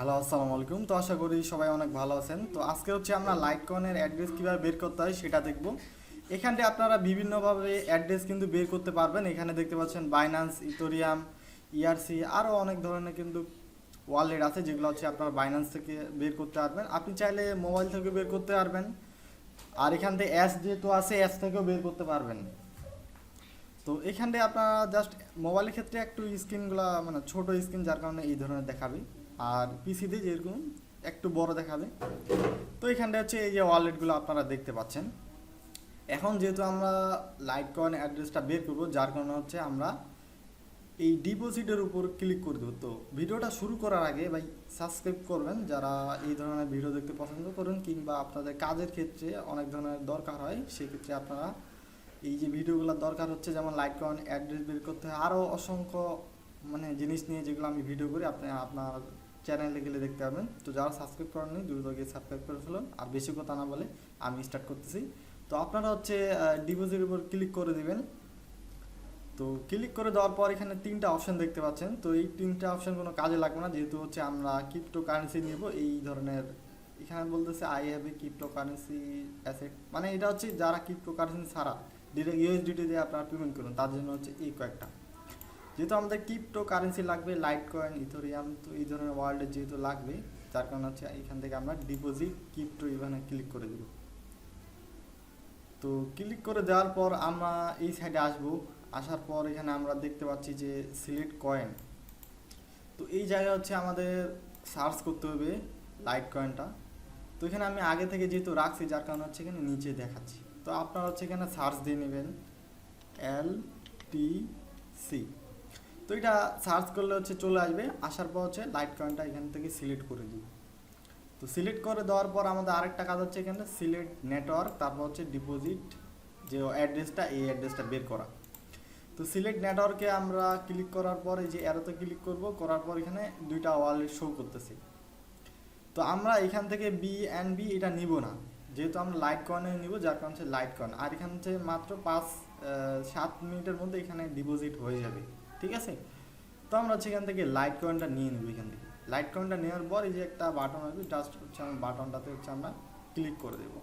Hello, আসসালামু আলাইকুম। তো আশা করি সবাই অনেক ভালো আছেন। তো আজকে হচ্ছে আমরা লাইটকনের অ্যাড্রেস কীভাবে বের করতে হয় সেটা দেখব। এখানটা আপনারা বিভিন্নভাবে অ্যাড্রেস কিন্তু বের করতে পারবেন। এখানে দেখতে পাচ্ছেন বাইন্যান্স ইথোরিয়াম ইআরসি আরও অনেক ধরনের কিন্তু ওয়ালেট আছে যেগুলো হচ্ছে আপনারা বাইন্যান্স থেকে বের করতে পারবেন। আপনি চাইলে মোবাইল থেকে বের করতে পারবেন। আর এখান থেকে অ্যাস যেহেতু আছে অ্যাস থেকেও বের করতে পারবেন। তো এখানে আপনারা জাস্ট মোবাইলের ক্ষেত্রে একটু স্ক্রিনগুলো মানে ছোট স্ক্রিন যার কারণে এই ধরনের দেখাবে। আর পিসিতে যেরকম একটু বড় দেখাবে তো এখানটা হচ্ছে এই যে ওয়ালেটগুলো আপনারা দেখতে পাচ্ছেন। এখন যেহেতু আমরা লাইট কয়েন অ্যাড্রেসটা বের করব, যার কারণে হচ্ছে আমরা এই ডিপোজিটের উপর ক্লিক করে দেবো। তো ভিডিওটা শুরু করার আগে ভাই সাবস্ক্রাইব করবেন। যারা এই ধরনের ভিডিও দেখতে পছন্দ করেন কিংবা আপনাদের কাজের ক্ষেত্রে অনেক ধরনের দরকার হয়, সেক্ষেত্রে আপনারা এই যে ভিডিওগুলোর দরকার হচ্ছে, যেমন লাইক কয়েন অ্যাড্রেস বের করতে হয়। আরও অসংখ্য মানে জিনিস নিয়ে যেগুলো আমি ভিডিও করি, আপনি আপনার চ্যানেলে গেলে দেখতে পাবেন তো যারা সাবস্ক্রাইব করেননি দ্রুত গিয়ে সাবস্ক্রাইব করে ফেলুন। আর বেশি কথা না বলে আমি স্টার্ট করতেছি। তো আপনারা হচ্ছে ডিপোজিটের উপর ক্লিক করে দিবেন। তো ক্লিক করে দেওয়ার পর এখানে তিনটা অপশন দেখতে পাচ্ছেন। তো এই তিনটা অপশন কোনো কাজে লাগবে না। যেহেতু হচ্ছে আমরা ক্রিপ্টো কারেন্সি নিব, এই ধরনের এখানে বলতেছে I have a crypto currency asset মানে এটা হচ্ছে যারা ক্রিপ্টো কারেন্সি ছাড়া ডিরেক্ট ইউএসডিটি দিয়ে আপনারা পেমেন্ট করুন তার জন্য হচ্ছে এই কয়েকটা। যেহেতু আমাদের ক্রিপ্টো কারেন্সি লাগবে লাইট কয়েন ইথোরিয়াম তো এই ধরনের ওয়ার্ল্ডে যেহেতু লাগবে যার কারণে হচ্ছে এখান থেকে আমরা ডিপোজিট ক্রিপ্টো ইভেনে ক্লিক করে দেব। তো ক্লিক করে দেওয়ার পর আমরা এই সাইডে আসব। আসার পর এখানে আমরা দেখতে পাচ্ছি যে সিলেক্ট কয়েন তো এই জায়গায় হচ্ছে আমাদের সার্চ করতে হবে লাইট কয়েনটা তো এখানে আমি আগে থেকে যেহেতু রাখছি, যার কারণে হচ্ছে এখানে নিচে দেখাচ্ছি। তো আপনারা হচ্ছে এখানে সার্চ দিয়ে নেবেন, এল টি সি। তো এটা সার্চ করলে হচ্ছে চলে আসবে। আসার পর হচ্ছে লাইট কয়েনটা এখান থেকে সিলেক্ট করে দিব। তো সিলেক্ট করে দেওয়ার পর আমাদের আরেকটা কাজ হচ্ছে এখানে সিলেক্ট নেটওয়ার্ক তারপর হচ্ছে ডিপোজিট যে অ্যাড্রেসটা এই অ্যাড্রেসটা বের করা। তো সিলেক্ট নেটওয়ার্কে আমরা ক্লিক করার পর এই যে অ্যারোতে ক্লিক করব, করার পর এখানে দুইটা ওয়ালেট শো করতেছে। তো আমরা এখান থেকে বি অ্যান্ড বি এটা নিব না। যেহেতু আমরা লাইট কয়েনে নিব, যার কারণ হচ্ছে লাইট কয়েন আর এখান থেকে মাত্র পাঁচ সাত মিনিটের মধ্যে এখানে ডিপোজিট হয়ে যাবে। ঠিক আছে? তো আমরা এখান থেকে লাইট কয়েনটা নিয়ে নেব এখান থেকে। লাইট কয়েনটা নেওয়ার পর এই যে একটা বাটন আসবে জাস্ট হচ্ছে আমরা বাটনটাতে হচ্ছে আমরা ক্লিক করে দেবো।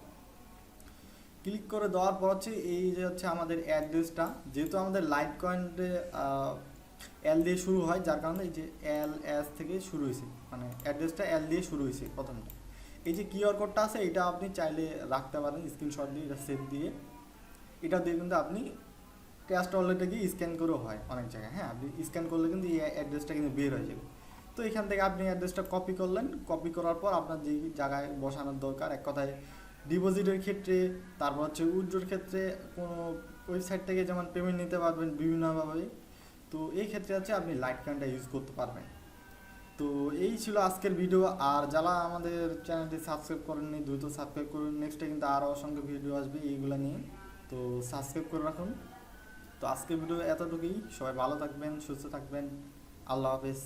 ক্লিক করে দেওয়ার পর হচ্ছে এই যে হচ্ছে আমাদের অ্যাড্রেসটা যেহেতু আমাদের লাইট কয়েন্টে এল দিয়ে শুরু হয়, যার কারণে এই যে এল এস থেকে শুরু হয়েছে মানে অ্যাড্রেসটা এল দিয়ে শুরু হয়েছে প্রথমটা এই যে কিউআর কোডটা আছে, এটা আপনি চাইলে রাখতে পারেন স্ক্রিনশট দিয়ে, এটা সেভ দিয়ে। এটা দিয়ে কিন্তু আপনি ক্যাশ ওয়ালেটে গিয়ে স্ক্যান করেও হয় অনেক জায়গায় হ্যাঁ? আপনি স্ক্যান করলে কিন্তু এই অ্যাড্রেসটা কিন্তু বের হয়ে যাবে। তো এখান থেকে আপনি অ্যাড্রেসটা কপি করলেন কপি করার পর আপনার যে জায়গায় বসানোর দরকার, এক কথায় ডিপোজিটের ক্ষেত্রে, তারপর হচ্ছে উইথড্রোর ক্ষেত্রে কোনো ওয়েবসাইট থেকে যেমন পেমেন্ট নিতে পারবেন বিভিন্নভাবে, তো এই ক্ষেত্রে হচ্ছে আপনি লাইট কার্ডটা ইউজ করতে পারবেন। তো এই ছিল আজকের ভিডিও আর যারা আমাদের চ্যানেলটি সাবস্ক্রাইব করেননি, দ্রুত সাবস্ক্রাইব করুন। নেক্সটে কিন্তু আরও অসংখ্য ভিডিও আসবে এইগুলো নিয়ে, তো সাবস্ক্রাইব করে রাখুন। তো আজকের ভিডিও এতটুকুই। সবাই ভালো থাকবেন সুস্থ থাকবেন। আল্লাহ হাফেজ।